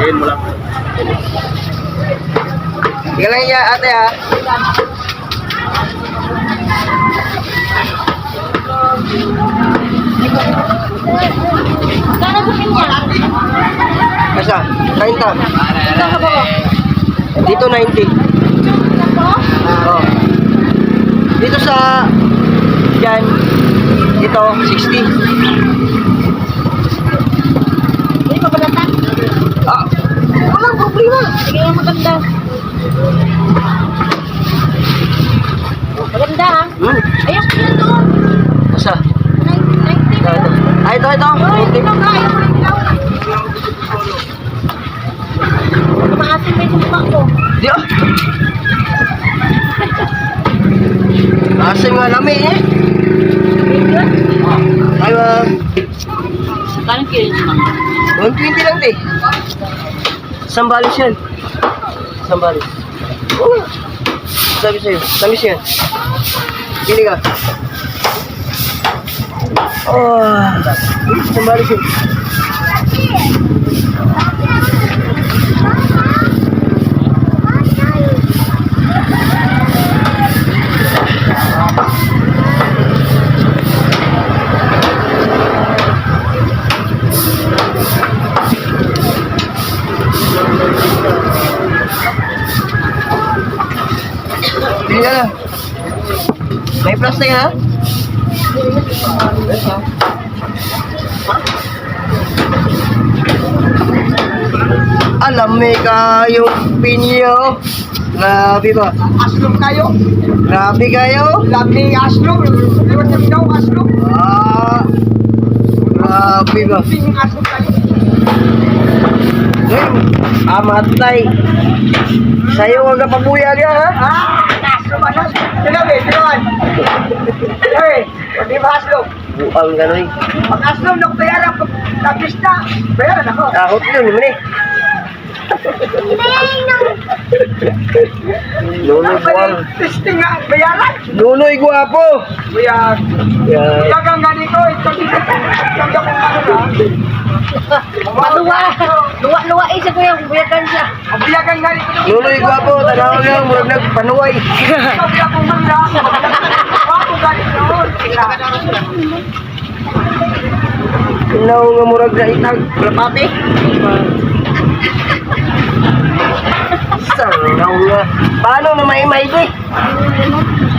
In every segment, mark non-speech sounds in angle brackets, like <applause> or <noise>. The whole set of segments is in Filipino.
Ayan mo lang. Sige lang iya, ate ha. Sana bukit niya. Asa? 30. Saan ba? Dito 90. Oh. Dito sa yan dito 60. Hindi pa balata. Ah, walang problema. Sige nga maganda. Maganda ha. Hmm. Ayos ko yan doon. Asa? 90 Ito, na. ito. Ah, ito, ito. Ay, 90. ito nga. Ayaw ko lang. Maasin may sumpa ko. Di ah. Asim nga lami eh. Ay, ma'am. Kano kilo naman? 120 lang di. Sambalis yan. Sambalis. Oh. Sabi sa'yo, tamis yan. Pili ka. Oh. Sambalis yan. Na. May plastic ha? Alam mo kayong pinyo. Grabe ba? Aslong kayo. Grabe kayo. Lovely aslong. Liwat na daw aslong. Ah. Grabe ba? Ping aslong kayo. Amatay. Sa'yo wag ka pabuya ka ha? Ah? Sinabi, sinabi. Sinabi, hindi ba aslong? Buang gano'y. Pag aslong, nagbayaran pag nagpista. Bayaran ako. Takot yun, naman eh. Nunoy buwang. Testing nga, bayaran. Nunoy guwapo. Bayaran. Yan. Gagang ganito, ito dito. Sabi ko eh siya kuya. Buyagan siya. Ang biyagang ganito. Nunoy guwapo. Tanaw lang, murag nagpanuway. Tanaw nga murag na itag. Lapati. Sanaw nga. Paano na may may ko eh?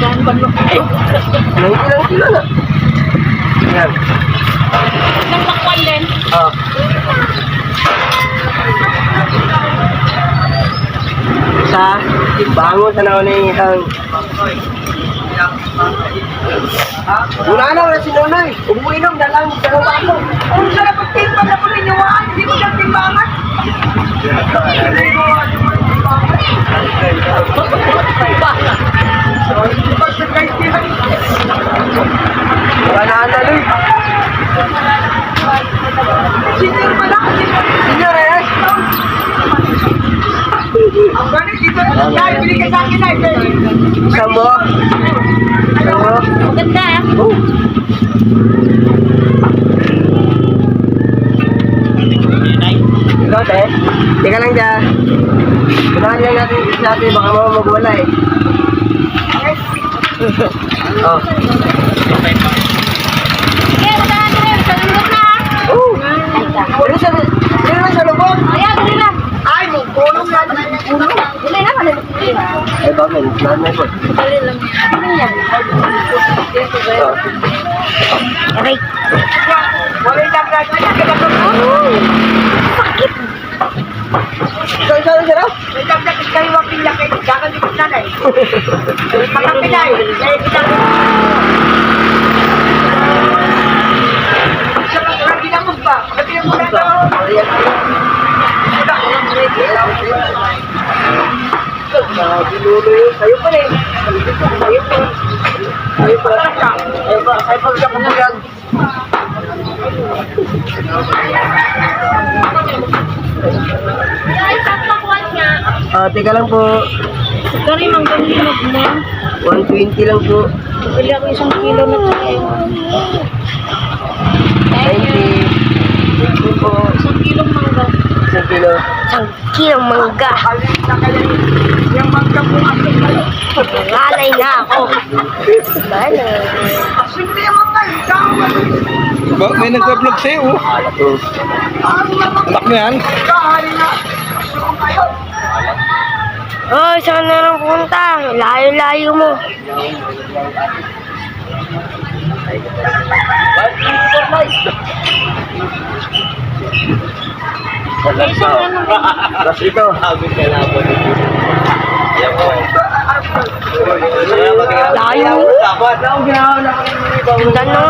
Nanti lang sila na. Yan. Nang pakwan din. Ah. Sa bangon sa naon ni isang Wala na wala si Nonoy. Umuinom na lang sa ako. Kung sa napagtimbang na po ninyo, hindi mo lang timbangan. Wala na na Noy. Senior pala. Senior eh. Ang ganit dito. Dahil binigay sa akin ay. Sambo. Sambo. Maganda ah. Oh. Ikaw, te. Teka lang dyan. Unahan lang natin si ate, baka mga magwala eh. oh. Ah. Oh. Pero sa, pero sa lubog. Ayan, dali na. Ay, mo, kulong yan. Na. Ay, bakit? Ano yan? Oh. Aray. Wala yung. Ay, nagkakot. Ikaw, ikaw, ikaw. May dagat kayo ang pilya kayo. Gagalikot na na eh. Mga Pinay. Kaya ginagawa. Sa mga ginagawa pa. Sabi mo na ito. Sabi lulo yun. Sa'yo pa rin. Sa'yo pa. Sa'yo pa. Sa'yo pa. Sa'yo pa. Papakuan niya. Ah, teka lang po. Kari mang ganun mo. 120 lang po. Bili ako isang kilo na tayo. Thank 90. you. Thank you po. Isang Kayo. Yung mangga po asin kayo. Ngalay na ako. Ikaw. Ba, may nagpa-vlog sa'yo. oh. Anak yan? na. Kayo. Oh, saan na lang punta? Layo-layo mo. Tapos ito. Sabi ka po. Ayan po. Layo. Ganda na.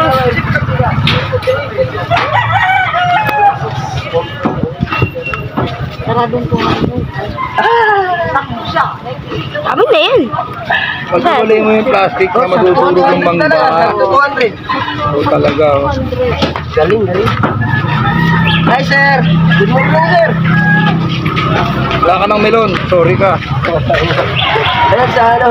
Sabi na yan. Pagkulay mo yung plastic na madudurog yung mangga. 200. Oh, talaga. oh. Galing, galing. Hi, sir. Good morning, sir. Wala ka ng melon. Sorry ka. <laughs> Ayan sa ano.